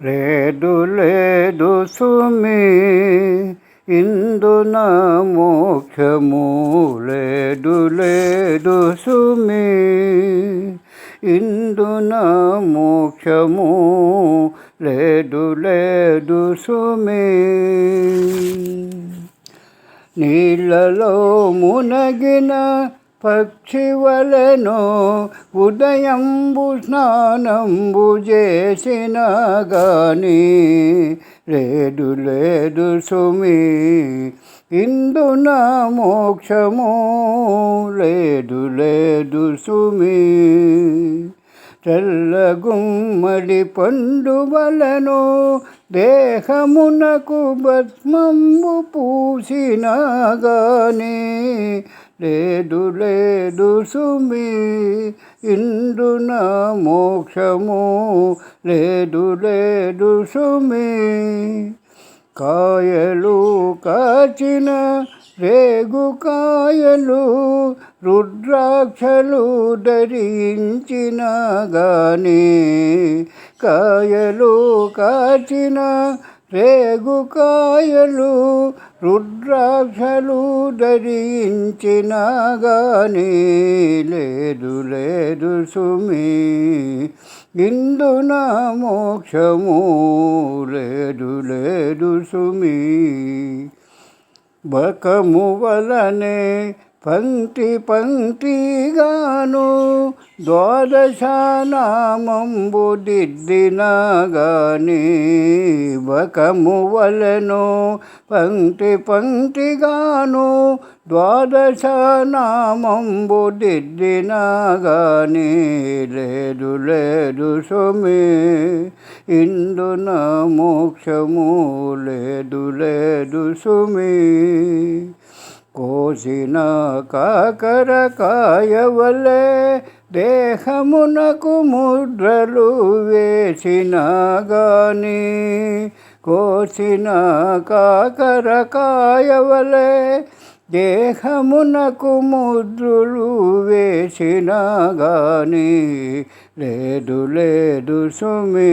లేదు లేదు సుమి ఇందున మోక్షము లేదు లేదు సుమి ఇందున మోక్షము లేదు లేదు సుమి. నీళ్ళలో మునగిన పక్షివలను ఉదయంబు స్నానంబు చేసిన గాని లేదు లేదు సుమి ఇందున మోక్షము లేదు లేదు సుమి. తెల్ల గుమ్మడి పండు వలను దేహమునకు భస్మంబు పూసిన గాని లేదు లేదు సుమి ఇందున మోక్షము. లేదు లేదు సుమి కాయలు కాచిన రేగు కాయలు రుద్రాక్షలు ధరించిన గాని కాయలు కాచిన రేగు కాయలు రుద్రాక్షలు ధరించిన కానీ లేదు లేదు సుమి ఇందున మోక్షము లేదు లేదు సుమి. బకము వలనే పంక్తి పంక్తిగాను ద్వాదశానామంబు దిద్దినగాని బకము వలను పంక్తి పంక్తిగాను ద్వాదశానామంబు దిద్దినగాని లేదు లేదు సుమి ఇందున మోక్షము లేదు లేదు సుమి కోసిన కాకరకాయ వలె దేహమునకు ముద్రలు వేసిన గాని కోసిన కాకరకాయ వలె దేహమునకు ముద్రులు వేసిన గాని లేదు లేదు సుమి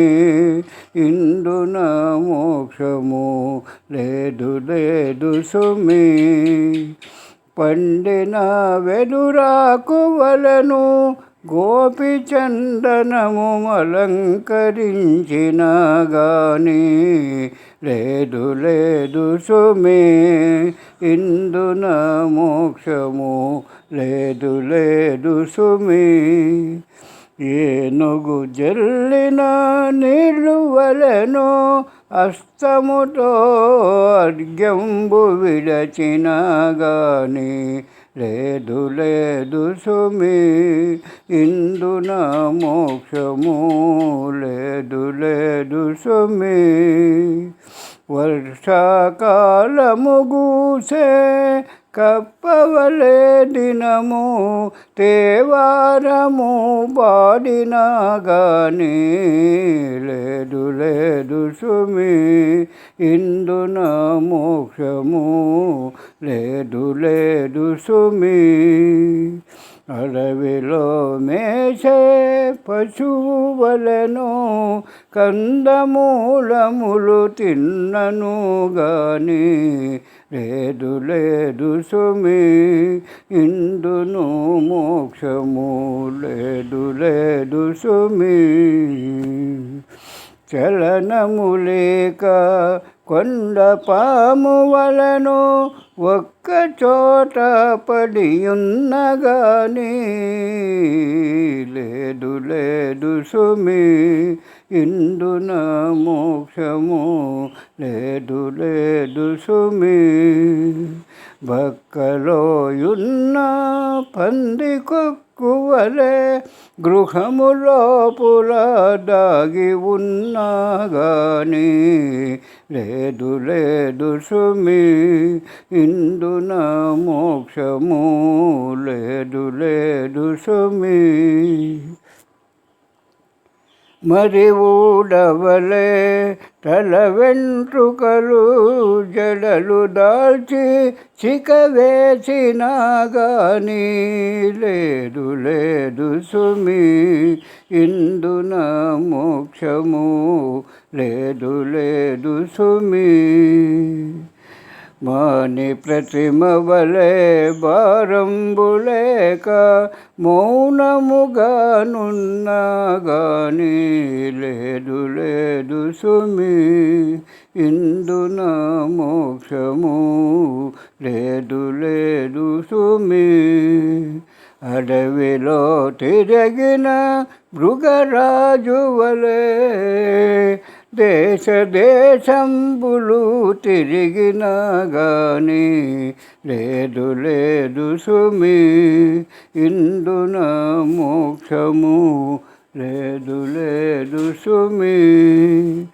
ఇందున మోక్షము లేదు లేదు సుమి. పండిన వెదురాకు వలను గోపి చందనము అలంకరించిన గాని లేదు లేదు సుమే ఇందున మోక్షము లేదు లేదు సుమే. ఏనుగు జల్లిన నిలువలను అస్తముతో అర్ఘ్యంబు విడచిన గాని లేదు లేదు సుమి ఇందున మోక్షము లేదు లేదు సుమి. వర్షాకాలము గూసే కప్పవలే దినము తేవారము బాడినా గాని. లేదు లేదు సుమి ఇందున మోక్షము లేదు లేదు సుమి. అడవిలో మేసే పశువు వలెను కందమూలములు తిన్నను గాని. లేదు లేదు సుమి ఇందును మోక్షము లేదు లేదు సుమి. చలనము లేక కొండ పాము వలను ఒక్క చోట పడి ఉన్నగాని లేదు లేదు సుమి ఇందున మోక్షము. లేదు లేదు సుమి బక్కలోయున్న పంది కువలే గృహము లోపుల దాగి ఉన్నా గాని లేదు లేదు సుమి ఇందున మోక్షము లేదు లేదు సుమి. మరి ఊడవలే తల వెంట్రుకలు జడలు దాల్చి చిక వేసినా గాని లేదు లేదు సుమి ఇందున మోక్షము లేదు లేదు సుమి. మాని ప్రతిమ వలే భారంబులేక మౌనముగానున్నా గాని లేదు లేదు సుమి. ఇందున మోక్షము లేదు లేదు సుమి. అడవిలో తిరిగిన మృగరాజు వలే దేశ దేశంబులు తిరిగిన గాని లేదు లేదు సుమి ఇందున మోక్షము లేదు లేదు సుమి.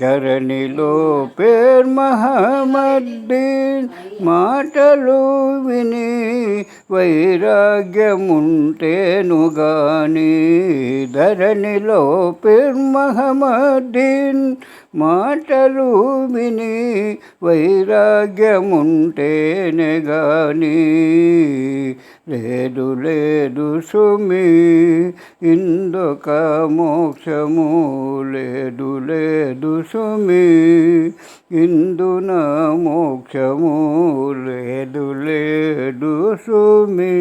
ధరణిలో పేర్ మహమ్మద్దీన్ మాటలు విని వైరాగ్యముంటేను గాని ధరణిలో పిర్మహమదీన్ మాటలు విని వైరాగ్యముంటేనే గాని లేదు లేదు సుమి ఇందొక మోక్షము లేదు లేదు సుమి ఇందున మోక్షము లేదు లేదు సుమి